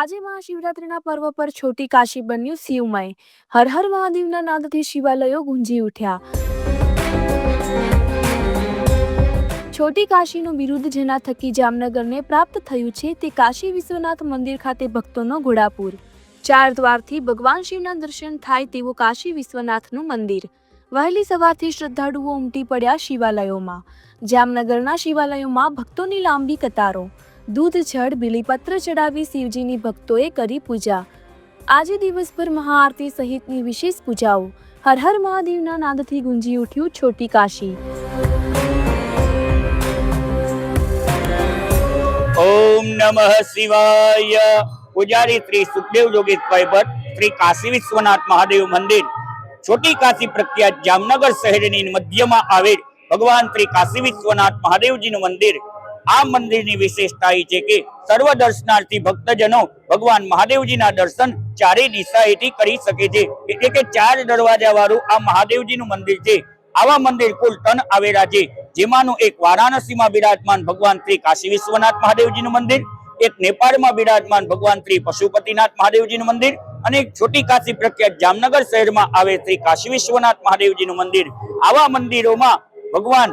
આજે મહાશિવરાત્રિના પર્વ પર છોટી કાશી બન્યું શિવમય. હર હર મહાદેવના નાદથી શિવાલયો ગુંજી ઉઠ્યા. છોટી કાશીનું બિરુદ જેના થકી જામનગરને પ્રાપ્ત થયું છે તે કાશી વિશ્વનાથ મંદિર ખાતે ભક્તોનો ઘોડાપુર. ચાર દ્વારથી ભગવાન શિવના દર્શન થાય તેવું કાશી વિશ્વનાથનું મંદિર. વહેલી સવારથી શ્રદ્ધાળુઓ ઉમટી પડ્યા શિવાલયોમાં. જામનગરના શિવાલયોમાં ભક્તોની લાંબી કતારો. દૂધ જળ બિલીપત્ર ચડાવી શિવજીની ભક્તોએ કરી પૂજા. આજે દિવસભર મહાઆરતી સહિતની વિશેષ પૂજાઓ. હર હર મહાદેવના નાદથી ગુંજી ઉઠ્યું છોટી કાશી. ઓમ નમઃ શિવાય. પૂજારી શ્રી સુખદેવ યોગેશભાઈ ભટ્ટ, શ્રી કાશી વિશ્વનાથ મહાદેવ મંદિર. છોટી કાશી પ્રખ્યાત જામનગર શહેરની મધ્યમાં આવેલ ભગવાન શ્રી કાશી વિશ્વનાથ મહાદેવજીનું મંદિર. આ મંદિરની વિશેષતા એ છે કે સર્વ દર્શનાર્થી ભક્તજનો ભગવાન મહાદેવજીના દર્શન ચારે દિશાએથી કરી શકે છે. એટલે કે ચાર દરવાજા વાળું આ મહાદેવજીનું મંદિર છે. આવા મંદિર કુલ ત્રણ આવેલા છે. જેમાંનું એક વારાણસીમાં બિરાજમાન ભગવાન શ્રી કાશી વિશ્વનાથ મહાદેવજીનું મંદિર, એક નેપાળમાં બિરાજમાન ભગવાન શ્રી પશુપતિનાથ મહાદેવજીનું મંદિર અને એક છોટી કાશી પ્રખ્યાત જામનગર શહેરમાં આવે શ્રી કાશી વિશ્વનાથ મહાદેવજીનું મંદિર. આવા મંદિરોમાં ભગવાન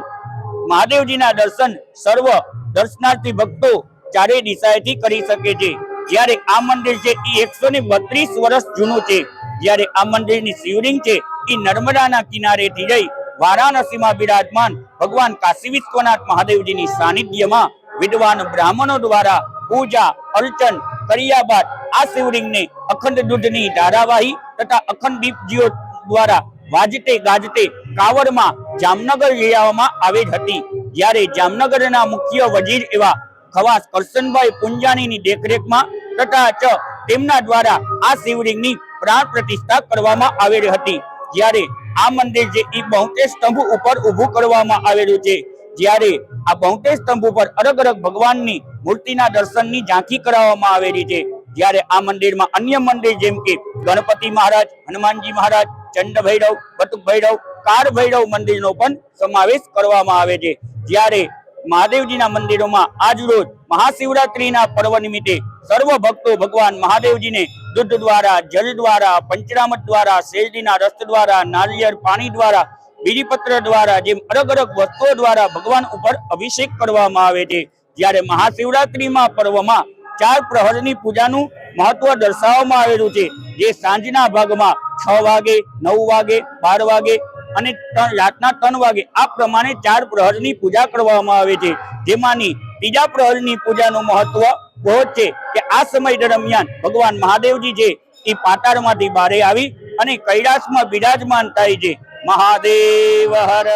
મહાદેવજીના દર્શન સર્વ દર્શનાર્થી ભક્તો ચારે દિશાએથી કરી શકે છે. જ્યારે આ મંદિર છે, એ એકસો ને બત્રીસ વર્ષ જૂનું છે. જ્યારે આ મંદિરની શિવલિંગ છે, એ નર્મદાના કિનારેથી જઈ વારાણસીમાં બિરાજમાન ભગવાન કાશી વિશ્વનાથ મહાદેવજીની સાનિધ્યમાં વિદ્વાન બ્રાહ્મણો દ્વારા પૂજા, અર્ચન, કર્યા બાદ આ શિવલિંગને અખંડ દૂધની ધારાવાહી તથા અખંડ દીપ જ્યોત દ્વારા વાજતે ગાજતે કાવડમાં જામનગર લઈ આવી હતી. જ્યારે જામનગરના મુખ્ય વજીર એવા ખવાસ કરશનભાઈ પુંજાણીની દેખરેખમાં તથા ચ તેમના દ્વારા આ શિવલિંગની પ્રાણ પ્રતિષ્ઠા કરવામાં આવેલી હતી. જ્યારે આ મંદિર જે એ બહુતે સ્તંભ ઉપર ઊભું કરવામાં આવેલું છે. જ્યારે આ બહુતે સ્તંભ ઉપર અલગ અલગ ભગવાનની મૂર્તિના દર્શનની ઝાંખી કરાવવામાં આવેલી છે. જ્યારે આ મંદિરમાં અન્ય મંદિર જેમ કે ગણપતિ મહારાજ, હનુમાનજી મહારાજ ચંડ ભૈરવ બટુક ભૈરવ કાર ભૈરવ મંદિરનો પણ સમાવેશ કરવામાં આવે છે. જ્યારે મહાદેવજીના મંદિરોમાં આજ રોજ મહાશિવરાત્રીના પર્વ નિમિત્તે સર્વ ભક્તો ભગવાન મહાદેવજીને દૂધ દ્વારા જળ દ્વારા પંચરામત દ્વારા, શેરડીના રસ દ્વારા, નારિયેળ પાણી દ્વારા બીડીપત્ર દ્વારા જેમ અલગ અલગ વસ્તુઓ દ્વારા ભગવાન ઉપર અભિષેક કરવામાં આવે છે. જ્યારે મહાશિવરાત્રીમાં પર્વમાં ચાર પ્રહરની પૂજાનું મહત્વ દર્શાવવામાં આવેલું છે. જે સાંજના ભાગમાં છ વાગે, નવ વાગે, બાર વાગે અને રાતના ત્રણ વાગે આ પ્રમાણે ચાર પ્રહરની પૂજા કરવામાં આવે છે. જેમાંની ત્રીજા પ્રહરની પૂજાનું મહત્વ બહુ છે કે આ સમય દરમિયાન ભગવાન મહાદેવજી છે એ પાતાળમાંથી બારે આવી અને કૈલાસમાં બિરાજમાન થાય છે. મહાદેવ હર